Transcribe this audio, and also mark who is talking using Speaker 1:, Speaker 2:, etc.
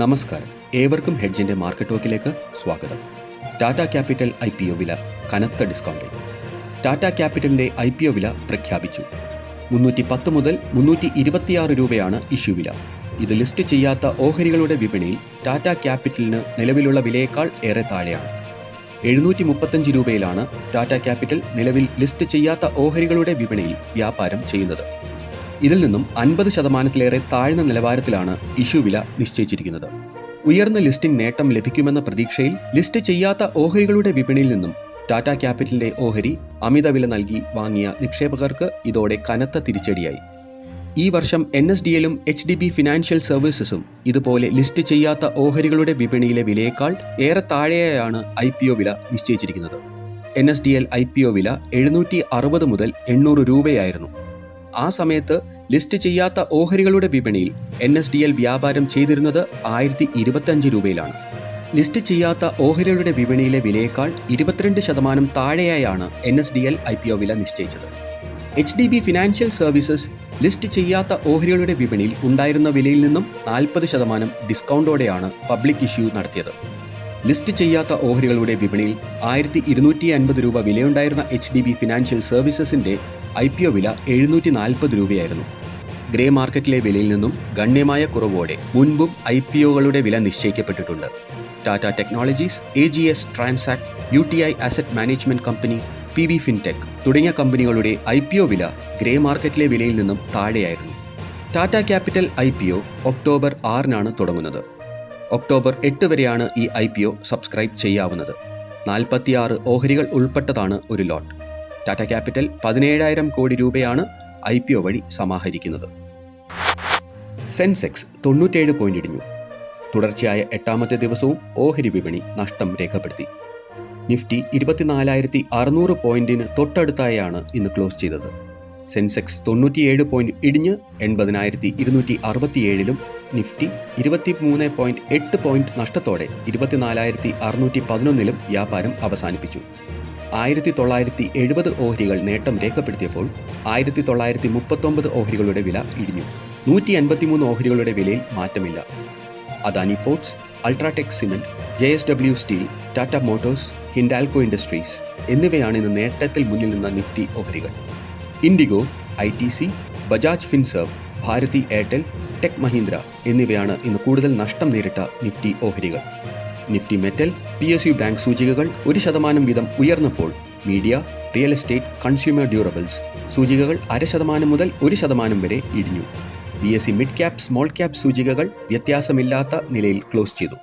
Speaker 1: നമസ്കാരം. ഏവർക്കും ഹെഡ്ജിന്റെ മാർക്കറ്റ് ടോക്കിലേക്ക് സ്വാഗതം. Tata Capital I P O വില കനത്ത ഡിസ്കൗണ്ടിൽ ടാറ്റ ക്യാപിറ്റലിന്റെ ഐ പി ഒ വില പ്രഖ്യാപിച്ചു. മുന്നൂറ്റി പത്ത് മുതൽ മുന്നൂറ്റി ഇരുപത്തിയാറ് രൂപയാണ് ഇഷ്യൂ വില. ഇത് ലിസ്റ്റ് ചെയ്യാത്ത ഓഹരികളുടെ വിപണിയിൽ ടാറ്റ ക്യാപിറ്റലിന് നിലവിലുള്ള വിലയേക്കാൾ ഏറെ താഴെയാണ്. എഴുന്നൂറ്റി മുപ്പത്തഞ്ച് രൂപയിലാണ് ടാറ്റ ക്യാപിറ്റൽ നിലവിൽ ലിസ്റ്റ് ചെയ്യാത്ത ഓഹരികളുടെ വിപണിയിൽ വ്യാപാരം ചെയ്യുന്നത്. ഇതിൽ നിന്നും അൻപത് ശതമാനത്തിലേറെ താഴ്ന്ന നിലവാരത്തിലാണ് ഇഷ്യൂ വില നിശ്ചയിച്ചിരിക്കുന്നത്. ഉയർന്ന ലിസ്റ്റിംഗ് നേട്ടം ലഭിക്കുമെന്ന പ്രതീക്ഷയിൽ ലിസ്റ്റ് ചെയ്യാത്ത ഓഹരികളുടെ വിപണിയിൽ നിന്നും ടാറ്റ ക്യാപിറ്റലിന്റെ ഓഹരി അമിത വില നൽകി വാങ്ങിയ നിക്ഷേപകർക്ക് ഇതോടെ കനത്ത തിരിച്ചടിയായി. ഈ വർഷം എൻ എസ് ഡി എല്ലും എച്ച് ഡി ബി ഫിനാൻഷ്യൽ സർവീസസും ഇതുപോലെ ലിസ്റ്റ് ചെയ്യാത്ത ഓഹരികളുടെ വിപണിയിലെ വിലയേക്കാൾ ഏറെ താഴെയാണ് ഐ പി ഒ വില നിശ്ചയിച്ചിരിക്കുന്നത്. N S D L I P O വില എഴുന്നൂറ്റി അറുപത് മുതൽ എണ്ണൂറ് രൂപയായിരുന്നു. ആ സമയത്ത് ലിസ്റ്റ് ചെയ്യാത്ത ഓഹരികളുടെ വിപണിയിൽ എൻ എസ് ഡി എൽ വ്യാപാരം ചെയ്തിരുന്നത് ആയിരത്തി ഇരുപത്തഞ്ച് രൂപയിലാണ്. ലിസ്റ്റ് ചെയ്യാത്ത ഓഹരികളുടെ വിപണിയിലെ വിലയേക്കാൾ ഇരുപത്തിരണ്ട് ശതമാനം താഴെയായാണ് N S D L I P O വില നിശ്ചയിച്ചത്. H D B financial services list ചെയ്യാത്ത ഓഹരികളുടെ വിപണിയിൽ ഉണ്ടായിരുന്ന വിലയിൽ നിന്നും നാൽപ്പത് ശതമാനം ഡിസ്കൗണ്ടോടെയാണ് പബ്ലിക് ഇഷ്യൂ നടത്തിയത്. ലിസ്റ്റ് ചെയ്യാത്ത ഓഹരികളുടെ വിപണിയിൽ ആയിരത്തി ഇരുന്നൂറ്റി അൻപത് രൂപ വിലയുണ്ടായിരുന്ന എച്ച് ഡി ബി ഫിനാൻഷ്യൽ സർവീസസിന്റെ ഐ പി ഒ വില എഴുന്നൂറ്റി നാൽപ്പത് രൂപയായിരുന്നു. ഗ്രേ മാർക്കറ്റിലെ വിലയിൽ നിന്നും ഗണ്യമായ കുറവോടെ മുൻപും ഐ പി ഒകളുടെ വില നിശ്ചയിക്കപ്പെട്ടിട്ടുണ്ട്. Tata technologies A G S transact U T I asset management company P B fintech തുടങ്ങിയ കമ്പനികളുടെ ഐ പി ഒ വില ഗ്രേ മാർക്കറ്റിലെ വിലയിൽ നിന്നും താഴെയായിരുന്നു. Tata capital I P O October ആറിനാണ് തുടങ്ങുന്നത്. ഒക്ടോബർ എട്ട് വരെയാണ് ഈ ഐ പി ഒ സബ്സ്ക്രൈബ് ചെയ്യാവുന്നത്. നാൽപ്പത്തിയാറ് ഓഹരികൾ ഉൾപ്പെട്ടതാണ് ഒരു ലോട്ട്. ടാറ്റ ക്യാപിറ്റൽ പതിനേഴായിരം കോടി രൂപയാണ് ഐ പി ഒ വഴി സമാഹരിക്കുന്നത്. സെൻസെക്സ് തൊണ്ണൂറ്റേഴ് പോയിന്റ് ഇടിഞ്ഞു. തുടർച്ചയായ എട്ടാമത്തെ ദിവസവും ഓഹരി വിപണി നഷ്ടം രേഖപ്പെടുത്തി. നിഫ്റ്റി ഇരുപത്തിനാലായിരത്തി അറുന്നൂറ് പോയിന്റിന് തൊട്ടടുത്തായാണ് ഇന്ന് ക്ലോസ് ചെയ്തത്. സെൻസെക്സ് തൊണ്ണൂറ്റിയേഴ് പോയിന്റ് ഇടിഞ്ഞ് എൺപതിനായിരത്തി ഇരുന്നൂറ്റി അറുപത്തിയേഴിലും നിഫ്റ്റി ഇരുപത്തി മൂന്ന് പോയിന്റ് എട്ട് പോയിന്റ് നഷ്ടത്തോടെ ഇരുപത്തിനാലായിരത്തി അറുന്നൂറ്റി പതിനൊന്നിലും വ്യാപാരം അവസാനിപ്പിച്ചു. ആയിരത്തി തൊള്ളായിരത്തി എഴുപത് ഓഹരികൾ നേട്ടം രേഖപ്പെടുത്തിയപ്പോൾ ആയിരത്തി തൊള്ളായിരത്തി മുപ്പത്തൊമ്പത് ഓഹരികളുടെ വില ഇടിഞ്ഞു. നൂറ്റി അൻപത്തിമൂന്ന് ഓഹരികളുടെ വിലയിൽ മാറ്റമില്ല. Adani Ports UltraTech Cement J S W Steel Tata Motors Hindalco Industries എന്നിവയാണ് ഇന്ന് നേട്ടത്തിൽ മുന്നിൽ നിന്ന നിഫ്റ്റി ഓഹരികൾ. IndiGo I T C Bajaj Finserv Bharti Airtel Tech Mahindra എന്നിവയാണ് ഇന്ന് കൂടുതൽ നഷ്ടം നേരിട്ട നിഫ്റ്റി ഓഹരികൾ. Nifty metal P S U bank സൂചികകൾ ഒരു ശതമാനം വീതം ഉയർന്നപ്പോൾ media real estate consumer durables സൂചികകൾ അര ശതമാനം മുതൽ ഒരു ശതമാനം വരെ ഇടിഞ്ഞു. B S E mid cap small cap സൂചികകൾ വ്യത്യാസമില്ലാത്ത നിലയിൽ ക്ലോസ് ചെയ്തു.